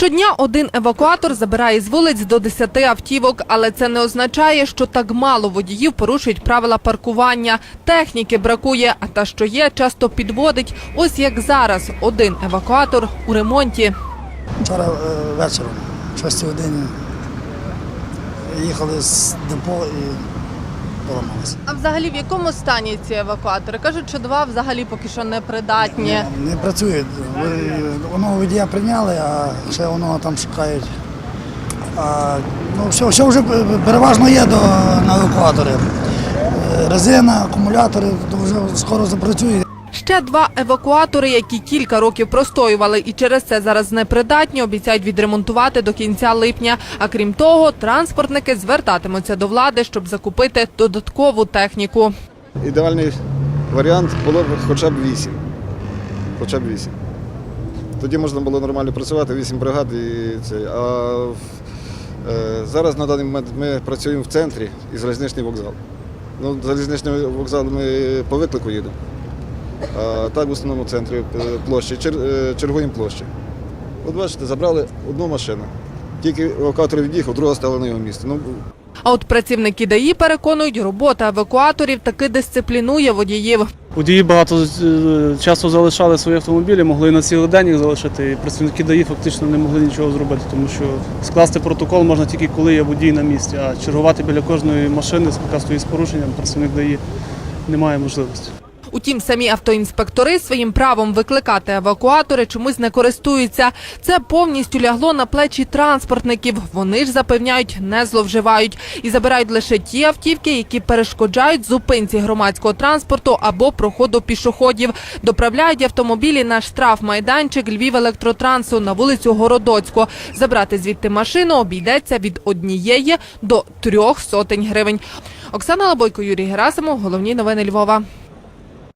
Щодня один евакуатор забирає з вулиць до 10 автівок, але це не означає, що так мало водіїв порушують правила паркування. Техніки бракує, а та, що є, часто підводить. Ось як зараз один евакуатор у ремонті. Вчора е, вечором, в 6 годині, їхали з депо і поламалися. А взагалі в якому стані ці евакуатори? Кажуть, що два взагалі поки що не придатні. Не не працює. Воно водія прийняли, а ще воно там шукають. А, ну, все, все вже переважно є до, на евакуаторі. Е, Резина, акумулятори, то вже скоро запрацює. Ще два евакуатори, які кілька років простоювали і через це зараз непридатні, обіцяють відремонтувати до кінця липня. А крім того, транспортники звертатимуться до влади, щоб закупити додаткову техніку. Ідеальний варіант було б хоча б 8. Хоча б 8. Тоді можна було нормально працювати, 8 бригад і це. А е, зараз на даний момент ми працюємо в центрі і залізничний вокзал. Ну, залізничний вокзал ми по виклику їдемо. А так в основному центрі е, площі, е, чергуємо площі. От бачите, забрали одну машину. Тільки евакуатор від'їхав, друга стала на його місце. Ну, А от працівники ДАІ переконують, робота евакуаторів таки дисциплінує водіїв. Водії багато е, часу залишали свої автомобілі, могли на цілий день їх залишити. І працівники ДАІ фактично не могли нічого зробити, тому що скласти протокол можна тільки коли є водій на місці, а чергувати біля кожної машини, яка стоїть з порушенням, працівник ДАІ немає можливості. Утім, самі автоінспектори своїм правом викликати евакуатори чомусь не користуються. Це повністю лягло на плечі транспортників. Вони ж запевняють, не зловживають і забирають лише ті автівки, які перешкоджають зупинці громадського транспорту або проходу пішоходів. Доправляють автомобілі на штраф-майданчик Львів електротрансу на вулицю Городоцьку. Забрати звідти машину обійдеться від однієї до трьох сотень гривень. Оксана Лабойко, Юрій Герасимов. Головні новини Львова.